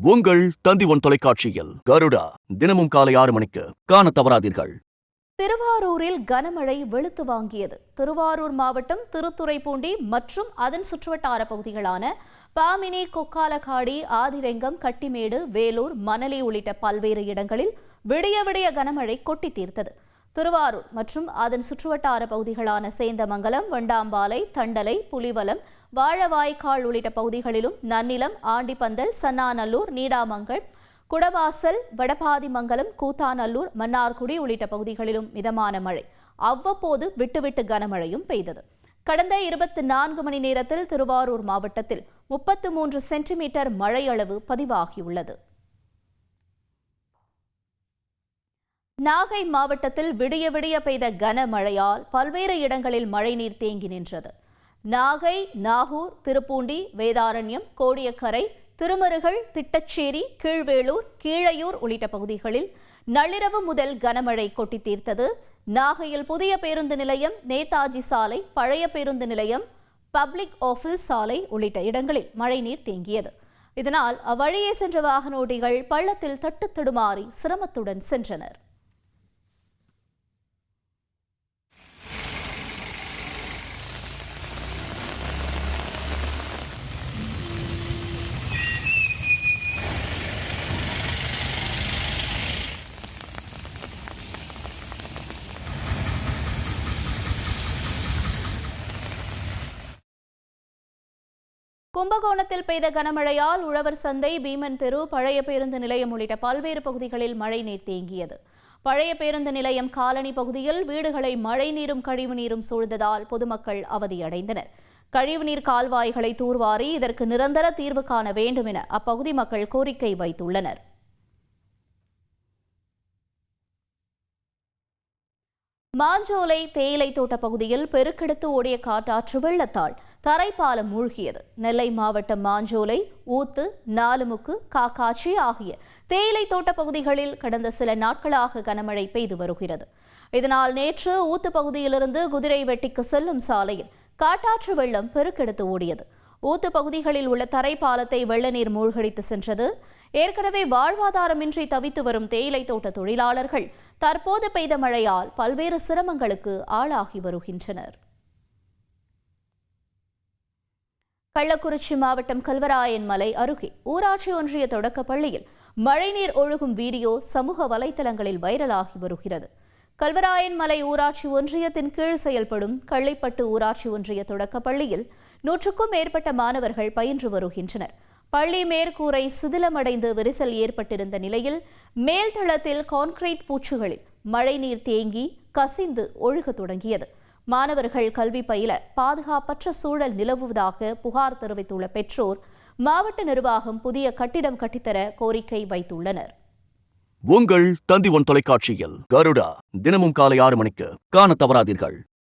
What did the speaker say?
உங்கள் தந்தி ஒன் தொலைக்காட்சியில் கருடா தினமும் காலை ஆறு மணிக்கு காண தவறாதீர்கள். திருவாரூரில் கனமழை வெளுத்து வாங்கியது. திருவாரூர் மாவட்டம் திருத்துறைப்பூண்டி மற்றும் அதன் சுற்றுவட்டார பகுதிகளான பாமினி கொக்காலக்காடி ஆதிரெங்கம் கட்டிமேடு வேலூர் மணலி உள்ளிட்ட பல்வேறு இடங்களில் விடிய விடிய கனமழை கொட்டி தீர்த்தது. திருவாரூர் மற்றும் அதன் சுற்றுவட்டார பகுதிகளான சேந்தமங்கலம் வண்டாம்பாலை தண்டலை புலிவலம் வாழவாய்க்கால் உள்ளிட்ட பகுதிகளிலும் நன்னிலம் ஆண்டிப்பந்தல் சன்னாநல்லூர் நீடாமங்கல் குடவாசல் வடபாதிமங்கலம் கூத்தாநல்லூர் மன்னார்குடி உள்ளிட்ட பகுதிகளிலும் மிதமான மழை. அவ்வப்போது விட்டுவிட்டு கனமழையும் பெய்தது. கடந்த இருபத்தி நான்கு மணி நேரத்தில் திருவாரூர் மாவட்டத்தில் முப்பத்து மூன்று சென்டிமீட்டர் மழை அளவு பதிவாகியுள்ளது. நாகை மாவட்டத்தில் விடிய விடிய பெய்த கனமழையால் பல்வேறு இடங்களில் மழைநீர் தேங்கி நின்றது. நாகை நாகூர் திருப்பூண்டி வேதாரண்யம் கோடியக்கரை திருமருகல் திட்டச்சேரி கீழ்வேளூர் கீழையூர் உள்ளிட்ட பகுதிகளில் நள்ளிரவு முதல் கனமழை கொட்டி தீர்த்தது. நாகையில் புதிய பேருந்து நிலையம் நேதாஜி சாலை பழைய பேருந்து நிலையம் பப்ளிக் ஆபீஸ் சாலை உள்ளிட்ட இடங்களில் மழைநீர் தேங்கியது. இதனால் அவ்வழியே சென்ற வாகன ஓட்டிகள் பள்ளத்தில் தட்டு தடுமாறி சிரமத்துடன் சென்றனர். கும்பகோணத்தில் பெய்த கனமழையால் உழவர் சந்தை பீமன் தெரு பழைய பேருந்து நிலையம் உள்ளிட்ட பல்வேறு பகுதிகளில் மழைநீர் தேங்கியது. பழைய பேருந்து நிலையம் காலனி பகுதியில் வீடுகளை மழைநீரும் கழிவுநீரும் சூழ்ந்ததால் பொதுமக்கள் அவதியடைந்தனர். கழிவுநீர் கால்வாய்களை தூர்வாரி இதற்கு நிரந்தர தீர்வு காண வேண்டும் என அப்பகுதி மக்கள் கோரிக்கை வைத்துள்ளனர். மாஞ்சோலை தேயிலை தோட்ட பகுதியில் பெருக்கெடுத்து ஓடிய காட்டாற்று வெள்ளத்தால் தரைப்பாலம் மூழ்கியது. நெல்லை மாவட்டம் மாஞ்சோலை ஊத்து நாலுமுக்கு காக்காச்சி ஆகிய தேயிலை தோட்ட பகுதிகளில் கடந்த சில நாட்களாக கனமழை பெய்து வருகிறது. இதனால் நேற்று ஊத்து பகுதியிலிருந்து குதிரை வெட்டிக்கு செல்லும் சாலையில் காட்டாற்று வெள்ளம் பெருக்கெடுத்து ஓடியது. ஊத்து பகுதிகளில் உள்ள தரைப்பாலத்தை வெள்ள நீர் மூழ்கடித்து சென்றது. ஏற்கனவே வாழ்வாதாரமின்றி தவித்து வரும் தேயிலை தோட்ட தொழிலாளர்கள் தற்போது பெய்த மழையால் பல்வேறு சிரமங்களுக்கு ஆளாகி வருகின்றனர். கள்ளக்குறிச்சி மாவட்டம் கல்வராயன் மலை அருகே ஊராட்சி ஒன்றிய தொடக்க பள்ளியில் மழைநீர் ஒழுகும் வீடியோ சமூக வலைதளங்களில் வைரலாகி வருகிறது. கல்வராயன் மலை ஊராட்சி ஒன்றியத்தின் கீழ் செயல்படும் கள்ளிப்பட்டு ஊராட்சி ஒன்றிய தொடக்க பள்ளியில் நூற்றுக்கும் மேற்பட்ட மாணவர்கள் பயின்று வருகின்றனர். பள்ளி மேற்கூரை சிதிலமடைந்து விரிசல் ஏற்பட்டிருந்த நிலையில் மேல்தளத்தில் கான்கிரீட் பூச்சுகளில் மழைநீர் தேங்கி கசிந்து ஒழுகத் தொடங்கியது. மாணவர்கள் கல்வி பயில பாதுகாப்பற்ற சூழல் நிலவுவதாக புகார் தெரிவித்துள்ள பெற்றோர் மாவட்ட நிர்வாகம் புதிய கட்டிடம் கட்டித்தர கோரிக்கை வைத்துள்ளனர். உங்கள் தந்தி ஒன் தொலைக்காட்சியில் கருடா தினமும் காலை ஆறு மணிக்கு காண தவறாதீர்கள்.